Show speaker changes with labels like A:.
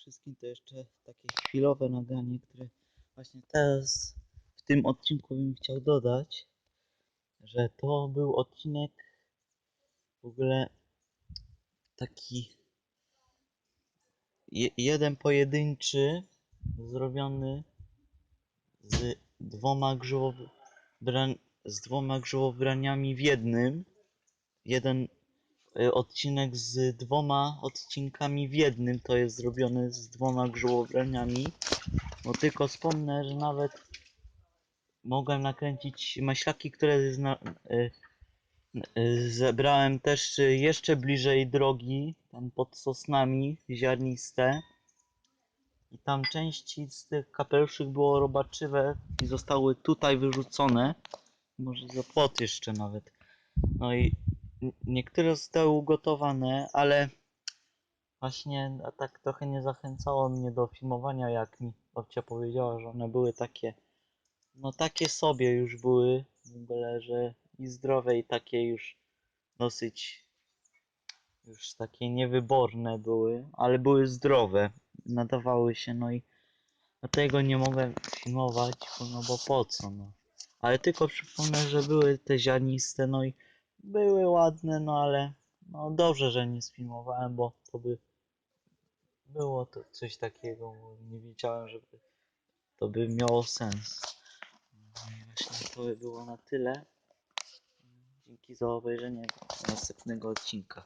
A: wszystkim to jeszcze takie chwilowe nagranie, które właśnie teraz w tym odcinku bym chciał dodać, że to był odcinek w ogóle taki je, jeden pojedynczy zrobiony z dwoma grzywobran z dwoma grzybobraniami w jednym. Jeden odcinek z dwoma odcinkami w jednym to jest zrobiony z dwoma grzybobraniami. No tylko wspomnę, że nawet mogłem nakręcić maślaki, które zna, y, y, zebrałem też jeszcze bliżej drogi, tam pod sosnami ziarniste. I tam części z tych kapeluszek było robaczywe i zostały tutaj wyrzucone. Może za płot jeszcze nawet. No i niektóre zostały ugotowane, ale właśnie tak trochę nie zachęcało mnie do filmowania, jak mi babcia powiedziała, że one były takie, no takie sobie już były, ogóle, że i zdrowe i takie już dosyć, już takie niewyborne były, ale były zdrowe, nadawały się, no i dlatego nie mogłem filmować, no bo po co, no. Ale tylko przypomnę, że były te ziarniste, no i były ładne, no ale no dobrze, że nie sfilmowałem, bo to by było to coś takiego, nie wiedziałem, żeby to by miało sens. No i właśnie to by było na tyle. Dzięki za obejrzenie następnego odcinka.